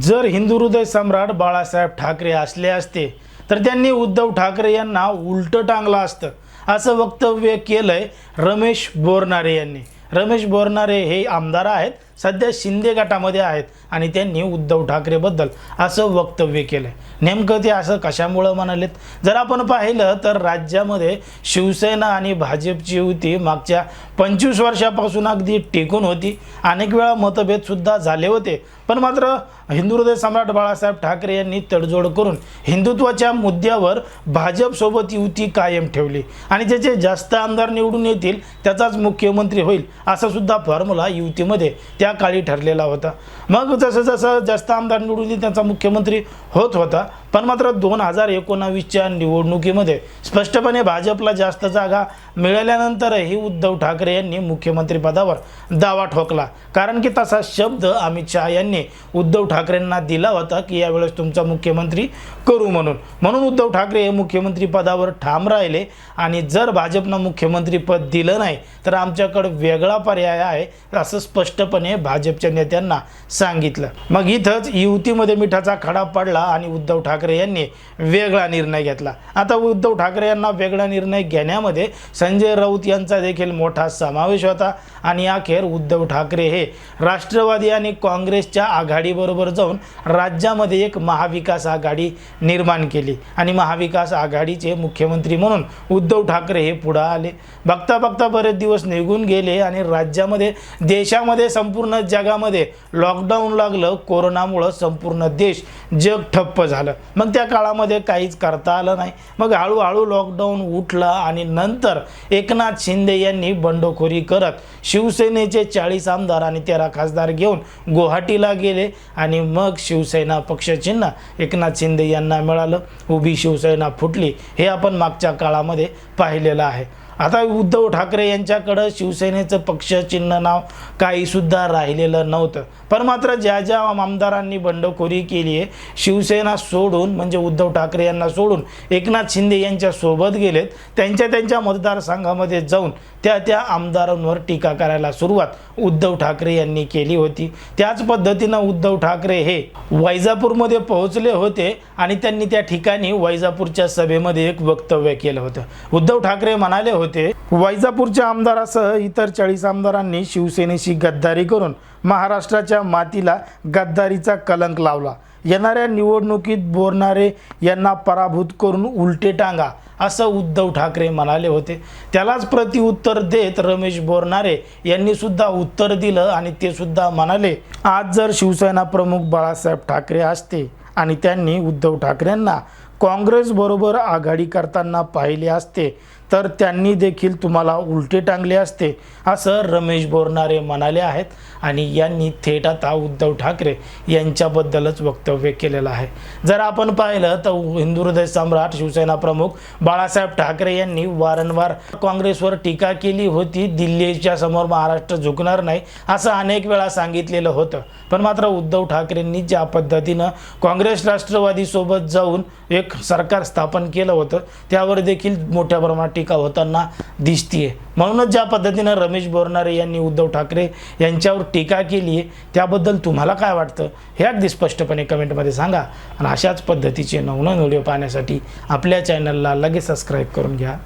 जर हिंदू हृदय सम्राट बाळासाहेब ठाकरे असले असते तर त्यांनी उद्धव ठाकरे यांना उलटं टांगलं असतं. असं वक्तव्य केलंय रमेश बोरनारे यांनी. रमेश बोरनारे हे आमदार आहेत. सध्या शिंदे गटामध्ये आहेत आणि त्यांनी उद्धव ठाकरेबद्दल असं वक्तव्य केलं आहे नेमकं ते असं कशामुळं म्हणालेत? जर आपण पाहिलं तर राज्यामध्ये शिवसेना आणि भाजपची युती मागच्या पंचवीस वर्षापासून अगदी टिकून होती. अनेक वेळा मतभेदसुद्धा झाले होते. पण मात्र हिंदू हृदय सम्राट बाळासाहेब ठाकरे यांनी तडजोड करून हिंदुत्वाच्या मुद्द्यावर भाजपसोबत युती कायम ठेवली. आणि ज्याचे जास्त आमदार निवडून येतील त्याचाच मुख्यमंत्री होईल असा सुद्धा फॉर्म्युला युतीमध्ये त्या काळी ठरलेला होता. मग जसं जसं जास्त आमदार निवडून त्यांचा मुख्यमंत्री होत होता पण मात्र दोन हजार एकोणावीसच्या निवडणुकीमध्ये स्पष्टपणे भाजपला जास्त जागा मिळाल्यानंतरही उद्धव ठाकरे यांनी मुख्यमंत्रीपदावर दावा ठोकला. कारण की तसा शब्द अमित शहा यांनी उद्धव ठाकरेंना दिला होता की यावेळेस तुमचा मुख्यमंत्री करू म्हणून. म्हणून उद्धव ठाकरे हे मुख्यमंत्रीपदावर ठाम राहिले आणि जर भाजपनं मुख्यमंत्रीपद दिलं नाही तर आमच्याकडं वेगळा पर्याय आहे असं स्पष्टपणे भाजपच्या नेत्यांना सांगितलं. मग इथंच युतीमध्ये मिठाचा खडा पडला आणि उद्धव ठाकरे ठाकरे यांनी वेगळा निर्णय घेतला. आता उद्धव ठाकरे यांना वेगळा निर्णय घेण्यामध्ये संजय राऊत यांचा देखील मोठा समावेश होता. आणि अखेर उद्धव ठाकरे हे राष्ट्रवादी आणि काँग्रेसच्या आघाडीबरोबर जाऊन राज्यामध्ये एक महाविकास आघाडी निर्माण केली. आणि महाविकास आघाडीचे मुख्यमंत्री म्हणून उद्धव ठाकरे हे पुढं आले. बघता बघता बरेच दिवस निघून गेले आणि राज्यामध्ये देशामध्ये संपूर्ण जगामध्ये लॉकडाऊन लागलं. कोरोनामुळं संपूर्ण देश जग ठप्प झालं. मग त्या काळामध्ये काहीच करता आलं नाही. मग हळूहळू लॉकडाऊन उठलं आणि नंतर एकनाथ शिंदे यांनी बंडखोरी करत शिवसेनेचे चाळीस आमदार आणि तेरा खासदार घेऊन गुवाहाटीला गेले आणि मग शिवसेना पक्षचिन्ह एकनाथ शिंदे यांना मिळालं. उभी शिवसेना फुटली हे आपण मागच्या काळामध्ये पाहिलेलं आहे. आता उद्धव ठाकरे यांच्याकडं शिवसेनेचं पक्षचिन्ह नाव काहीसुद्धा राहिलेलं नव्हतं. पण मात्र ज्या ज्या आमदारांनी बंडखोरी केली आहे शिवसेना सोडून म्हणजे उद्धव ठाकरे यांना सोडून एकनाथ शिंदे यांच्यासोबत गेलेत त्यांच्या त्यांच्या मतदारसंघामध्ये जाऊन त्या त्या आमदारांवर टीका करायला सुरुवात उद्धव ठाकरे यांनी केली होती. त्याच पद्धतीनं उद्धव ठाकरे हे वैजापूरमध्ये पोहोचले होते आणि त्यांनी त्या ठिकाणी वैजापूरच्या सभेमध्ये एक वक्तव्य केलं होतं. उद्धव ठाकरे म्हणाले होते वैजापूरच्या आमदारासह इतर चाळीस आमदारांनी शिवसेनेशी गद्दारी करून महाराष्ट्राच्या मातीला गद्दारीचा कलंक लावला. येणाऱ्या निवडणुकीत बोरणारे यांना पराभूत करून उलटे टांगा असं उद्धव ठाकरे म्हणाले होते. त्यालाच प्रतिउत्तर देत रमेश बोरनारे यांनी सुद्धा उत्तर दिलं आणि ते सुद्धा म्हणाले आज जर शिवसेना प्रमुख बाळासाहेब ठाकरे असते आणि त्यांनी उद्धव ठाकरेंना काँग्रेसबरोबर आघाडी करताना पाहिले असते तर त्यांनी देखील तुम्हाला उलटे टांगले असते असं रमेश बोरणारे म्हणाले आहेत आणि यांनी थेट आता उद्धव ठाकरे यांच्याबद्दलच वक्तव्य केलेलं आहे. जर आपण पाहिलं तर हिंदू हृदय सम्राट शिवसेना प्रमुख बाळासाहेब ठाकरे यांनी वारंवार काँग्रेसवर टीका केली होती दिल्लीच्या समोर महाराष्ट्र झुकणार नाही असं अनेक वेळा सांगितलेलं होतं. पण मात्र उद्धव ठाकरेंनी ज्या पद्धतीनं काँग्रेस राष्ट्रवादीसोबत जाऊन एक सरकार स्थापन केलं होतं त्यावर देखील मोठ्या प्रमाणात टीका होताना दिसतीये. म्हणूनच ज्या पद्धतीनं रमेश बोरनारे यांनी उद्धव ठाकरे यांच्यावर टीका केली आहे त्याबद्दल तुम्हाला काय वाटतं? हे अगदी स्पष्टपणे कमेंटमध्ये सांगा. आणि अशाच पद्धतीचे नवनवीन व्हिडिओ पाहण्यासाठी आपल्या चॅनलला लगेच सबस्क्राईब करून घ्या.